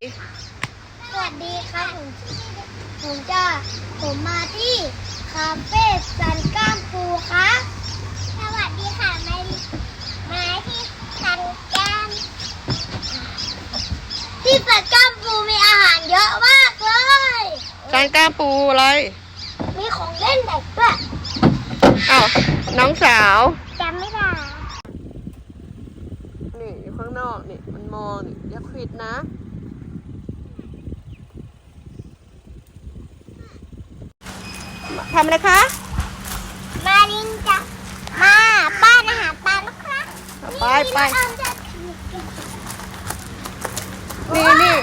สวัสดีครับ ผมผมจะผมมาที่คาเฟ่สันก้ามปูครับ สวัสดีค่ะมามาที่สันก้ามที่สันก้ามปูมีอาหารเยอะมากเลยจานก้ามปูอะไร มีของเล่นเด็กด้วยอ้าวน้องสาวจำไม่ได้นี่อยู่ข้างนอกนี่มันมองนี่อย่าควิดนะ ทำอะไรคะ มาลินจะมาบ้านอาหารปลานะครับไปไป นี่เราจะนี่นี่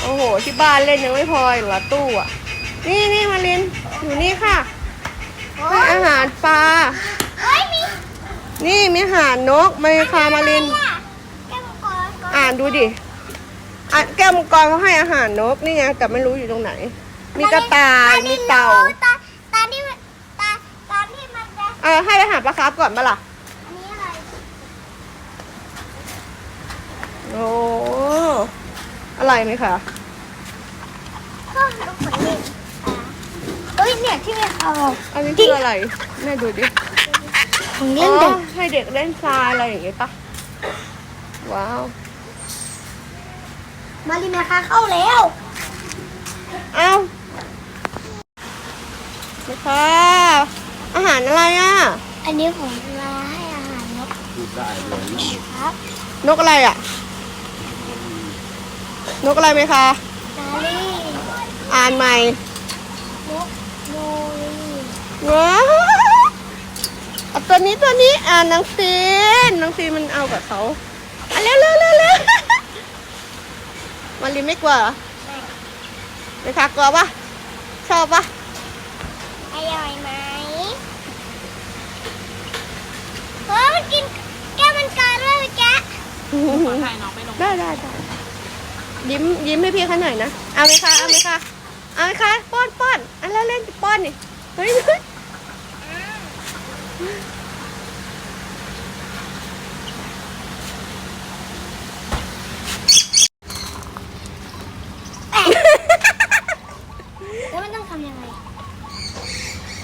โอ้โห ที่บ้านเล่นยังไม่พออีกเหรอตู้อะ นี่นี่มาลินอยู่นี่ค่ะโอ้ให้ยอาหารปลา เฮ้ยมีนี่มีอาหารนกมาคามาลิน แก้วมังกรก่อนอ่านดูดิ อะแก้วมังกรเขาให้อาหารนกนี่ไงแต่ไม่รู้อยู่ตรงไหน มีกระต่ายมีเต่าตอนตอนที่มันตอนตอนที่มันจะเออให้อาหารปลาคาร์ฟก่อนมาล่ะอันนี้อะไรโอ้อะไรไหมคะก็ลูกขนเล่นอะเฮ้ยเนี่ยที่มีเขาอันนี้คืออะไรแม่ดูดิของเล่นเด็กอ๋อให้เด็กเล่นทรายอะไรอย่างเงี้ยปะว้าว มารินาคาเข้าแล้ว เอ้านะคะอาหารอะไรอะ อันนี้ผมมาให้อาหารนกครับนกอะไรอะ นกอะไรไหมคะนาลีอ่านใหม่นกโนรีว้าวเอาตัวนี้ตัวนี้อ่านนางซีนนางซีนมันเอากับเขาอะเร็วเร็วเร็วเร็ว มารินไม่กลัวเหรอไม่คะกลัวปะชอบปะอร่อยไหมเฮ้ยมันกินแก้วมันกาด้วยเมื่อกี้ได้ได้ได้ยิ้มยิ้มให้พี่เขาหน่อยนะเอาไหมคะเอาไหมคะเอาไหมคะป้อนป้อนอันแล้วเล่นป้อนนี่เฮ้ยเฮ้ย แล้วมันต้องทำยังไง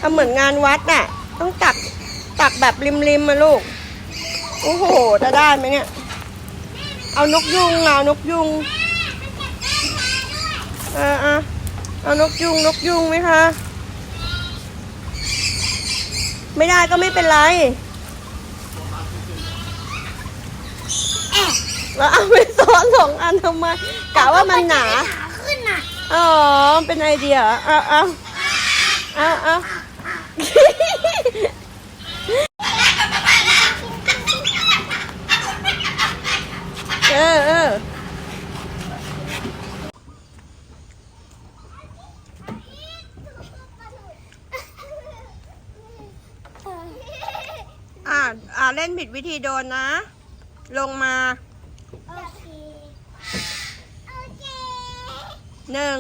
เอาเหมือนงานวัดน่ะ ต้องตักตักแบบริมริมๆมาลูก โอ้โห จะได้ไหมเนี่ย เอานกยุงเอานกยุงเออเอาเอานกยุงนกยุงไหมคะ ไม่ได้ก็ไม่เป็นไรแล้วเอาไปซ้อนสองอันทำไมกะว่ามันหนาหนาขึ้นน่ะอ๋อ เป็นไอเดียเหรอเอาเอาเอาเอา เออเอออ่าอ่าเล่นผิดวิธีโดนนะ ลงมาโอเคโอเคหนึ่ง